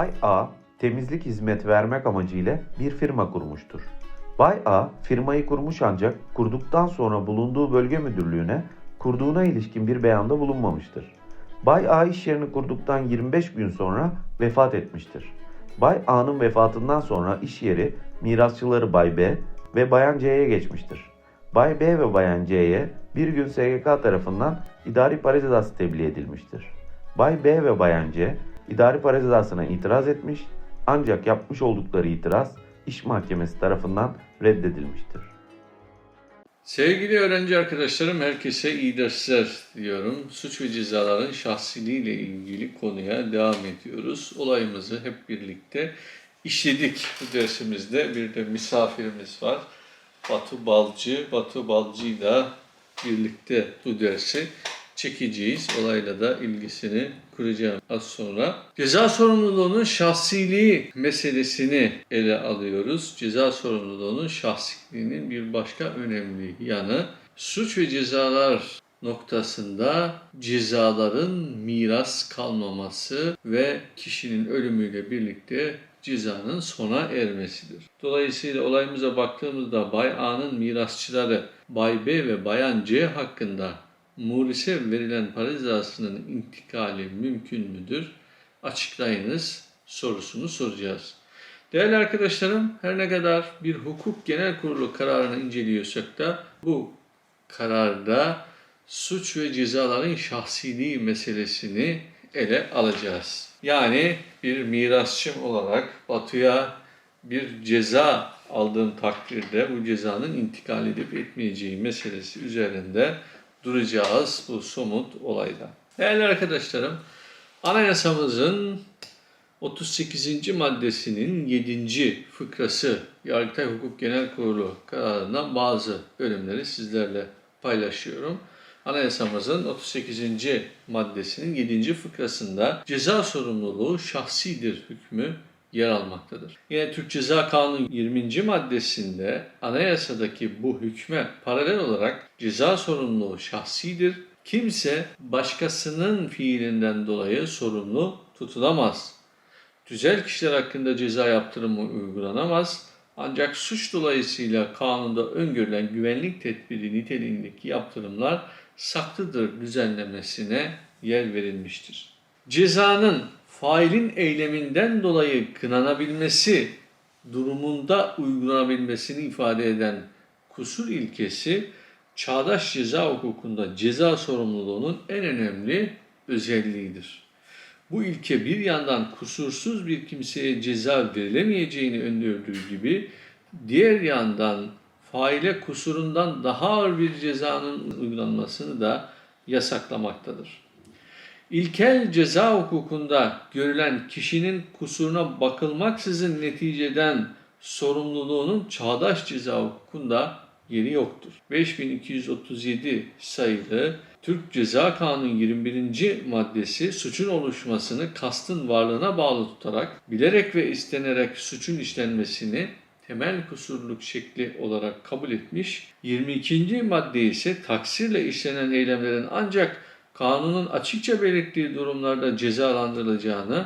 Bay A temizlik hizmet vermek amacıyla bir firma kurmuştur. Bay A firmayı kurmuş ancak kurduktan sonra bulunduğu bölge müdürlüğüne kurduğuna ilişkin bir beyanda bulunmamıştır. Bay A iş yerini kurduktan 25 gün sonra vefat etmiştir. Bay A'nın vefatından sonra iş yeri mirasçıları Bay B ve Bayan C'ye geçmiştir. Bay B ve Bayan C'ye bir gün SGK tarafından idari para cezası tebliğ edilmiştir. Bay B ve Bayan C idari para cezasına itiraz etmiş ancak yapmış oldukları itiraz iş mahkemesi tarafından reddedilmiştir. Sevgili öğrenci arkadaşlarım herkese iyi dersler diyorum. Suç ve cezaların şahsiliğiyle ilgili konuya devam ediyoruz. Olayımızı hep birlikte işledik bu dersimizde. Bir de misafirimiz var. Batu Balcı. Batu Balcı'yla birlikte bu dersi çekeceğiz. Olayla da ilgisini kuracağım az sonra. Ceza sorumluluğunun şahsiliği meselesini ele alıyoruz. Ceza sorumluluğunun şahsiliğinin bir başka önemli yanı suç ve cezalar noktasında cezaların miras kalmaması ve kişinin ölümüyle birlikte cezanın sona ermesidir. Dolayısıyla olayımıza baktığımızda Bay A'nın mirasçıları Bay B ve Bayan C hakkında Muris'e verilen para cezasının intikali mümkün müdür? Açıklayınız sorusunu soracağız. Değerli arkadaşlarım, her ne kadar bir hukuk genel kurulu kararını inceliyorsak da bu kararda suç ve cezaların şahsiliği meselesini ele alacağız. Yani bir mirasçım olarak Batu'ya bir ceza aldığım takdirde bu cezanın intikal edip etmeyeceği meselesi üzerinde duracağız bu somut olayda. Değerli arkadaşlarım, anayasamızın 38. maddesinin 7. fıkrası Yargıtay Hukuk Genel Kurulu kararından bazı bölümleri sizlerle paylaşıyorum. Anayasamızın 38. maddesinin 7. fıkrasında ceza sorumluluğu şahsidir hükmü yer almaktadır. Yine Türk Ceza Kanunu 20. maddesinde anayasadaki bu hükme paralel olarak ceza sorumluluğu şahsidir. Kimse başkasının fiilinden dolayı sorumlu tutulamaz. Tüzel kişiler hakkında ceza yaptırımı uygulanamaz. Ancak suç dolayısıyla kanunda öngörülen güvenlik tedbiri niteliğindeki yaptırımlar saklıdır düzenlemesine yer verilmiştir. Cezanın failin eyleminden dolayı kınanabilmesi durumunda uygulanabilmesini ifade eden kusur ilkesi çağdaş ceza hukukunda ceza sorumluluğunun en önemli özelliğidir. Bu ilke bir yandan kusursuz bir kimseye ceza verilemeyeceğini öngördüğü gibi diğer yandan faile kusurundan daha ağır bir cezanın uygulanmasını da yasaklamaktadır. İlkel ceza hukukunda görülen kişinin kusuruna bakılmaksızın neticeden sorumluluğunun çağdaş ceza hukukunda yeri yoktur. 5237 sayılı Türk Ceza Kanunu 21. maddesi suçun oluşmasını kastın varlığına bağlı tutarak bilerek ve istenerek suçun işlenmesini temel kusurluk şekli olarak kabul etmiş. 22. madde ise taksirle işlenen eylemlerin ancak kanunun açıkça belirttiği durumlarda cezalandırılacağını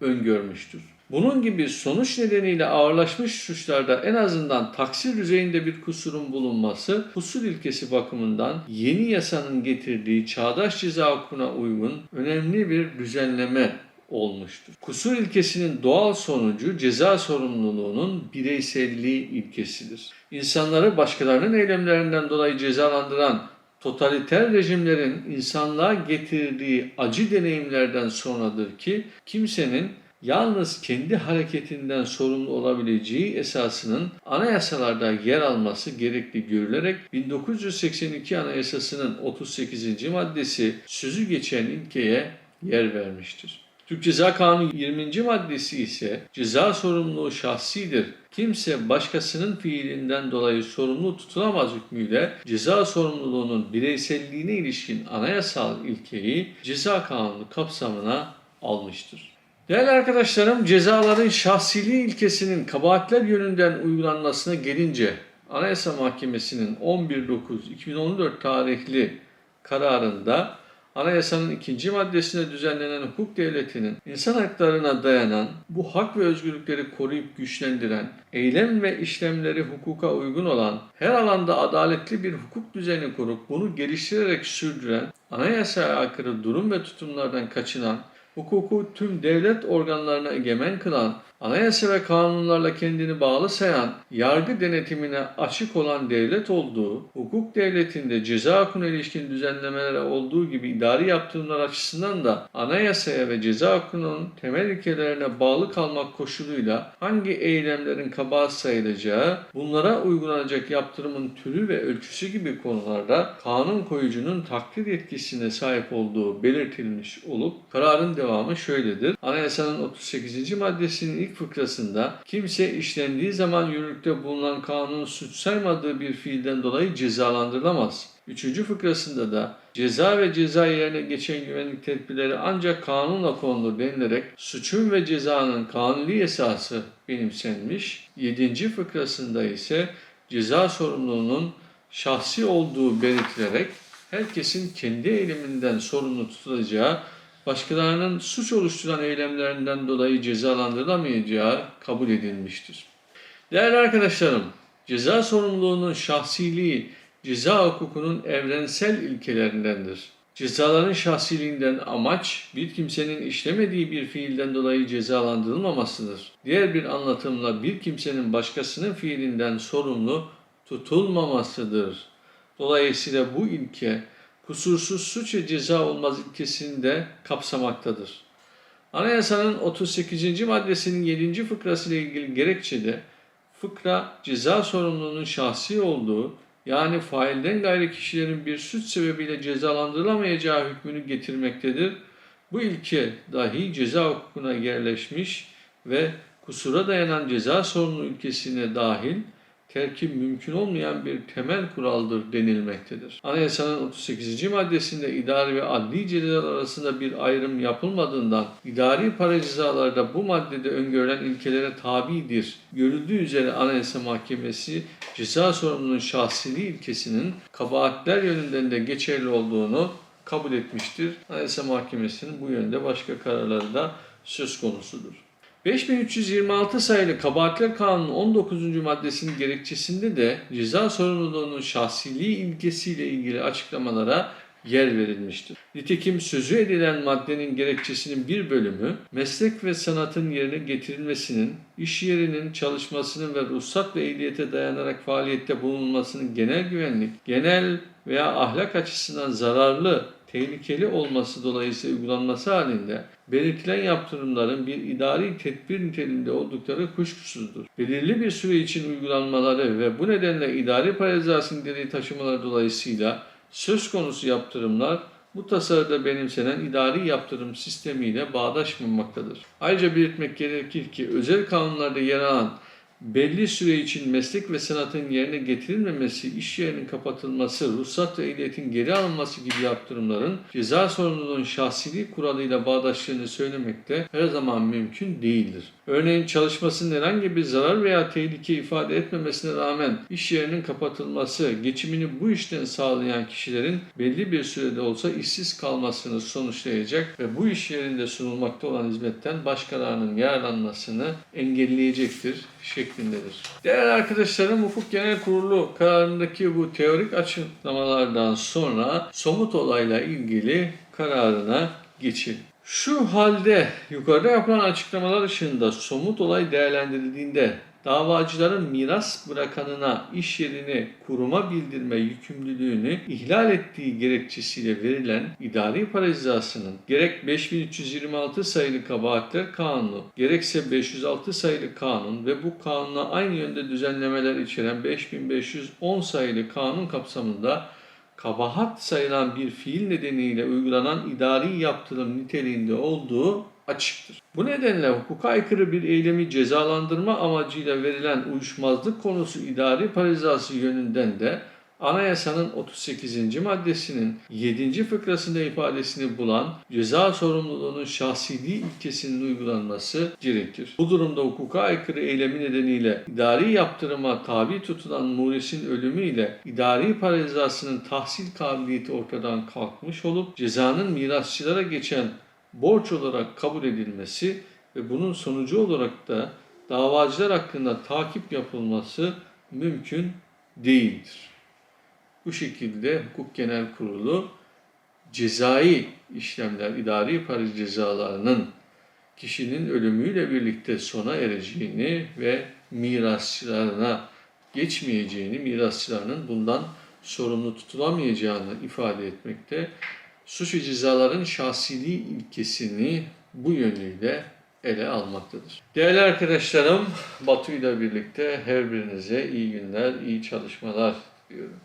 öngörmüştür. Bunun gibi sonuç nedeniyle ağırlaşmış suçlarda en azından taksir düzeyinde bir kusurun bulunması kusur ilkesi bakımından yeni yasanın getirdiği çağdaş ceza hukukuna uygun önemli bir düzenleme olmuştur. Kusur ilkesinin doğal sonucu ceza sorumluluğunun bireyselliği ilkesidir. İnsanları başkalarının eylemlerinden dolayı cezalandıran totaliter rejimlerin insanlığa getirdiği acı deneyimlerden sonradır ki kimsenin yalnız kendi hareketinden sorumlu olabileceği esasının anayasalarda yer alması gerekli görülerek 1982 Anayasası'nın 38. maddesi sözü geçen ilkeye yer vermiştir. Türk Ceza Kanunu 20. maddesi ise ceza sorumluluğu şahsidir. Kimse başkasının fiilinden dolayı sorumlu tutulamaz hükmüyle ceza sorumluluğunun bireyselliğine ilişkin anayasal ilkeyi ceza kanunu kapsamına almıştır. Değerli arkadaşlarım, cezaların şahsiliği ilkesinin kabahatler yönünden uygulanmasına gelince Anayasa Mahkemesi'nin 11.9.2014 tarihli kararında Anayasanın ikinci maddesinde düzenlenen hukuk devletinin insan haklarına dayanan, bu hak ve özgürlükleri koruyup güçlendiren, eylem ve işlemleri hukuka uygun olan, her alanda adaletli bir hukuk düzeni kurup bunu geliştirerek sürdüren, anayasaya aykırı durum ve tutumlardan kaçınan, hukuku tüm devlet organlarına egemen kılan, anayasa ve kanunlarla kendini bağlı sayan, yargı denetimine açık olan devlet olduğu, hukuk devletinde ceza hukukuna ilişkin düzenlemelere olduğu gibi idari yaptırımlar açısından da anayasaya ve ceza hukukunun temel ilkelerine bağlı kalmak koşuluyla hangi eylemlerin kabahat sayılacağı, bunlara uygulanacak yaptırımın türü ve ölçüsü gibi konularda kanun koyucunun takdir yetkisine sahip olduğu belirtilmiş olup kararın devamı şöyledir. Anayasanın 38. maddesinin ilk fıkrasında kimse işlendiği zaman yürürlükte bulunan kanunun suç saymadığı bir fiilden dolayı cezalandırılamaz. Üçüncü fıkrasında da ceza ve ceza yerine geçen güvenlik tedbirleri ancak kanunla konulur denilerek suçun ve cezanın kanuni esası benimsenmiş. Yedinci fıkrasında ise ceza sorumluluğunun şahsi olduğu belirtilerek herkesin kendi eyleminden sorumlu tutulacağı, başkalarının suç oluşturan eylemlerinden dolayı cezalandırılamayacağı kabul edilmiştir. Değerli arkadaşlarım, ceza sorumluluğunun şahsiliği ceza hukukunun evrensel ilkelerindendir. Cezaların şahsiliğinden amaç bir kimsenin işlemediği bir fiilden dolayı cezalandırılmamasıdır. Diğer bir anlatımla bir kimsenin başkasının fiilinden sorumlu tutulmamasıdır. Dolayısıyla bu ilke kusursuz suç ve ceza olmaz ilkesini de kapsamaktadır. Anayasanın 38. maddesinin 7. fıkrası ile ilgili gerekçede fıkra ceza sorumluluğunun şahsi olduğu yani failden gayri kişilerin bir suç sebebiyle cezalandırılamayacağı hükmünü getirmektedir. Bu ilke dahi ceza hukukuna yerleşmiş ve kusura dayanan ceza sorumluluğu ilkesine dahil terkip mümkün olmayan bir temel kuraldır denilmektedir. Anayasanın 38. maddesinde idari ve adli cezalar arasında bir ayrım yapılmadığından idari para cezalarda bu maddede öngörülen ilkelere tabidir. Görüldüğü üzere Anayasa Mahkemesi ceza sorumluluğunun şahsiliği ilkesinin kabahatler yönünden de geçerli olduğunu kabul etmiştir. Anayasa Mahkemesi'nin bu yönde başka kararları da söz konusudur. 5326 sayılı Kabahatler Kanunu 19. maddesinin gerekçesinde de ceza sorumluluğunun şahsiliği ilkesiyle ilgili açıklamalara yer verilmiştir. Nitekim sözü edilen maddenin gerekçesinin bir bölümü meslek ve sanatın yerine getirilmesinin, iş yerinin çalışmasının ve ruhsat ve ehliyete dayanarak faaliyette bulunmasının genel güvenlik, genel veya ahlak açısından zararlı, tehlikeli olması dolayısıyla uygulanması halinde belirtilen yaptırımların bir idari tedbir niteliğinde oldukları kuşkusuzdur. Belirli bir süre için uygulanmaları ve bu nedenle idari para cezası niteliği taşımaları dolayısıyla söz konusu yaptırımlar bu tasarıda benimsenen idari yaptırım sistemiyle bağdaşmamaktadır. Ayrıca belirtmek gerekir ki özel kanunlarda yer alan belli süre için meslek ve sanatın yerine getirilmemesi, iş yerinin kapatılması, ruhsat ve ehliyetin geri alınması gibi yaptırımların ceza sorumluluğunun şahsiliği kuralıyla bağdaştığını söylemekte her zaman mümkün değildir. Örneğin çalışmasının herhangi bir zarar veya tehlike ifade etmemesine rağmen iş yerinin kapatılması, geçimini bu işten sağlayan kişilerin belli bir sürede olsa işsiz kalmasını sonuçlayacak ve bu iş yerinde sunulmakta olan hizmetten başkalarının yararlanmasını engelleyecektir şeklindedir. Değerli arkadaşlarım Ufuk Genel Kurulu kararındaki bu teorik açıklamalardan sonra somut olayla ilgili kararına geçelim. Şu halde yukarıda yapılan açıklamalar ışığında somut olay değerlendirildiğinde davacıların miras bırakanına iş yerini kuruma bildirme yükümlülüğünü ihlal ettiği gerekçesiyle verilen idari para cezasının gerek 5326 sayılı kabahatler kanunu gerekse 506 sayılı kanun ve bu kanuna aynı yönde düzenlemeler içeren 5510 sayılı kanun kapsamında kabahat sayılan bir fiil nedeniyle uygulanan idari yaptırım niteliğinde olduğu açıktır. Bu nedenle hukuka aykırı bir eylemi cezalandırma amacıyla verilen uyuşmazlık konusu idari para cezası yönünden de Anayasanın 38. maddesinin 7. fıkrasında ifadesini bulan ceza sorumluluğunun şahsiliği ilkesinin uygulanması gerekir. Bu durumda hukuka aykırı eylemi nedeniyle idari yaptırıma tabi tutulan Muris'in ölümüyle idari para cezasının tahsil kabiliyeti ortadan kalkmış olup cezanın mirasçılara geçen borç olarak kabul edilmesi ve bunun sonucu olarak da davacılar hakkında takip yapılması mümkün değildir. Bu şekilde Hukuk Genel Kurulu cezai işlemler, idari para cezalarının kişinin ölümüyle birlikte sona ereceğini ve mirasçılarına geçmeyeceğini, mirasçılarının bundan sorumlu tutulamayacağını ifade etmekte. Suç ve cezaların şahsiliği ilkesini bu yönüyle ele almaktadır. Değerli arkadaşlarım, Batu ile birlikte her birinize iyi günler, iyi çalışmalar diyorum.